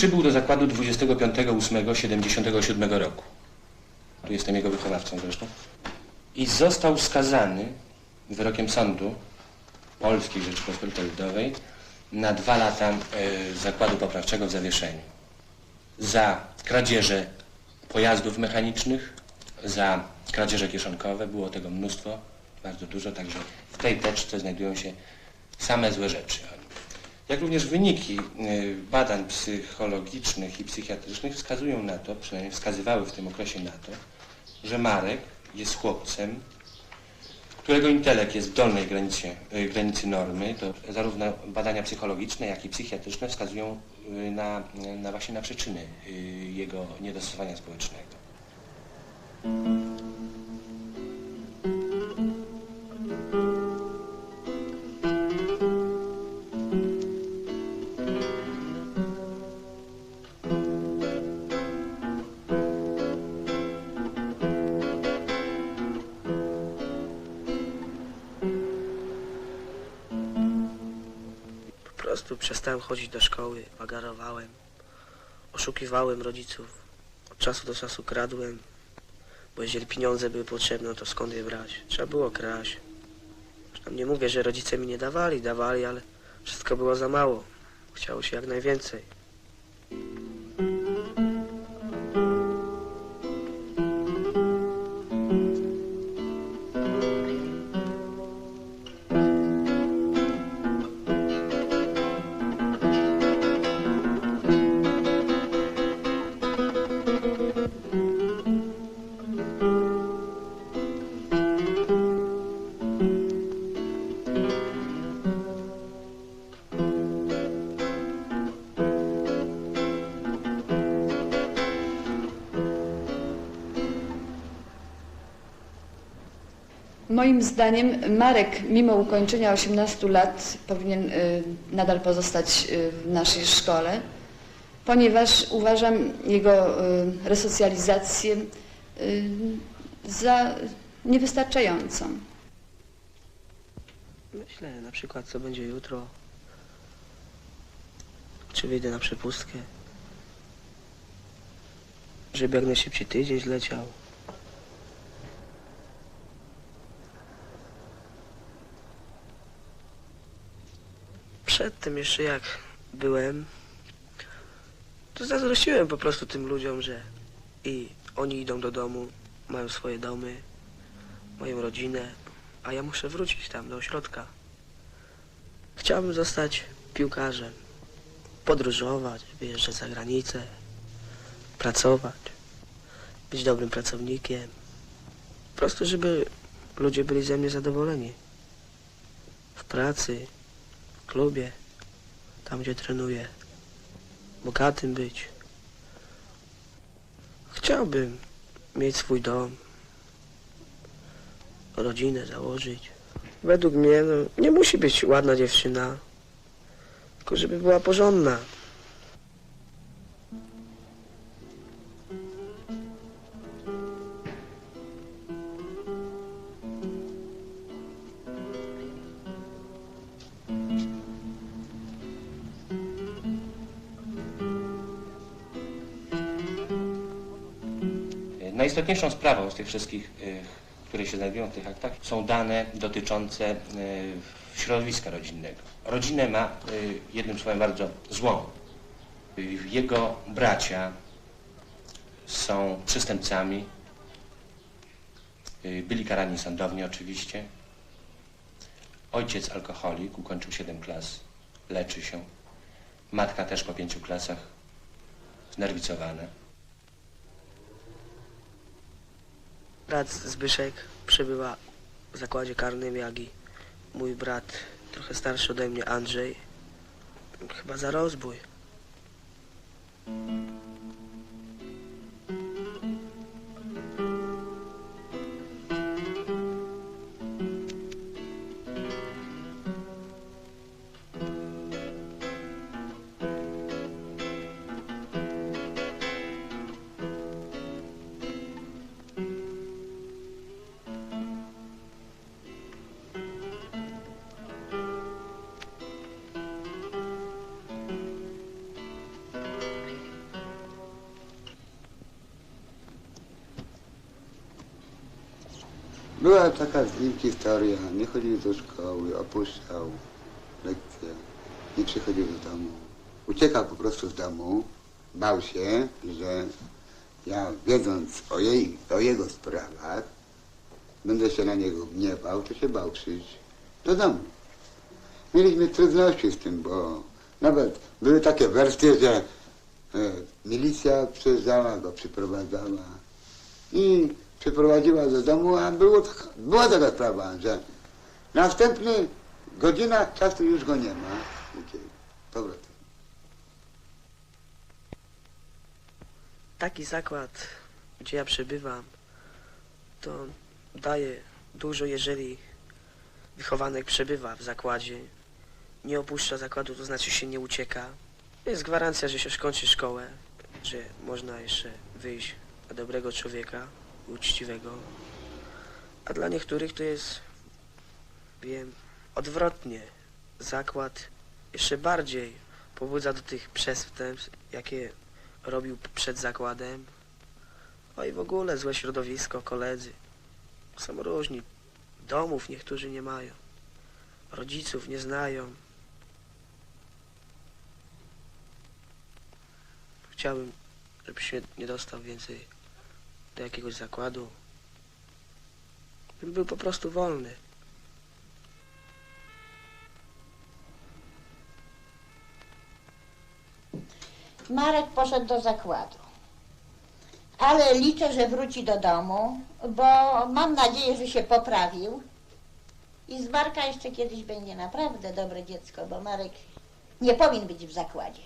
Przybył do zakładu 25.8.77 roku. Tu jestem jego wychowawcą zresztą. I został skazany wyrokiem sądu Polskiej Rzeczypospolitej Ludowej na dwa lata e, zakładu poprawczego w zawieszeniu. Za kradzieże pojazdów mechanicznych, za kradzieże kieszonkowe, było tego mnóstwo, bardzo dużo, także w tej teczce znajdują się same złe rzeczy. Jak również wyniki y, badań psychologicznych i psychiatrycznych wskazują na to, przynajmniej wskazywały w tym okresie na to, że Marek jest chłopcem, którego intelekt jest w dolnej granicy, y, granicy normy, to zarówno badania psychologiczne, jak i psychiatryczne wskazują y, na, na właśnie na przyczyny jego niedostosowania społecznego. Przestałem chodzić do szkoły, wagarowałem, oszukiwałem rodziców, od czasu do czasu kradłem, bo jeżeli pieniądze były potrzebne, to skąd je brać? Trzeba było kraść. Zresztą nie mówię, że rodzice mi nie dawali, dawali, ale wszystko było za mało. Chciało się jak najwięcej. Moim zdaniem Marek, mimo ukończenia 18 lat, powinien y, nadal pozostać y, w naszej szkole, ponieważ uważam jego y, resocjalizację za niewystarczającą. Myślę na przykład, co będzie jutro. Czy wyjdę na przepustkę. Żeby jak najszybciej tydzień zleciał. Przed tym jeszcze jak byłem, to zazdrościłem po prostu tym ludziom, że i oni idą do domu, mają swoje domy, mają rodzinę, a ja muszę wrócić tam do ośrodka. Chciałbym zostać piłkarzem, podróżować, wyjeżdżać za granicę, pracować, być dobrym pracownikiem. Po prostu, żeby ludzie byli ze mnie zadowoleni. W pracy, klubie, tam gdzie trenuję. Bogatym być. Chciałbym mieć swój dom, rodzinę założyć. Według mnie no, nie musi być ładna dziewczyna, tylko żeby była porządna. Najistotniejszą sprawą z tych wszystkich, y, które się znajdują w tych aktach, są dane dotyczące y, środowiska rodzinnego. Rodzinę ma, y, jednym słowem, bardzo złą. Jego bracia są przestępcami, byli karani sądownie oczywiście. Ojciec alkoholik, ukończył 7 klas, leczy się. Matka też po pięciu klasach, znerwicowana. Brat Zbyszek przebywa w zakładzie karnym, jak i mój brat, trochę starszy ode mnie, Andrzej, chyba za rozbój. Była taka z nim historia, nie chodził do szkoły, opuszczał lekcje, nie przychodził do domu. Uciekał po prostu z domu, bał się, że ja wiedząc o, jej, o jego sprawach, będę się na niego gniewał, to się bał przyjść do domu. Mieliśmy trudności z tym, bo nawet były takie wersje, że e, milicja przyjeżdżała, go przyprowadzała i przyprowadziła do domu, a było była taka sprawa, że następny godzina czasu już go nie ma. Uciekł. Powrotem. Taki zakład, gdzie ja przebywam, to daje dużo, jeżeli wychowanek przebywa w zakładzie, nie opuszcza zakładu, to znaczy się nie ucieka. Jest gwarancja, że się skończy szkołę, że można jeszcze wyjść na dobrego człowieka, uczciwego. A dla niektórych to jest, wiem, odwrotnie. Zakład jeszcze bardziej pobudza do tych przestępstw, jakie robił przed zakładem. No i w ogóle złe środowisko, koledzy. Są różni. Domów niektórzy nie mają. Rodziców nie znają. Chciałbym, żebyś nie dostał więcej do jakiegoś zakładu. Bym był po prostu wolny. Marek poszedł do zakładu. Ale liczę, że wróci do domu, bo mam nadzieję, że się poprawił. I z Marka jeszcze kiedyś będzie naprawdę dobre dziecko, bo Marek nie powinien być w zakładzie.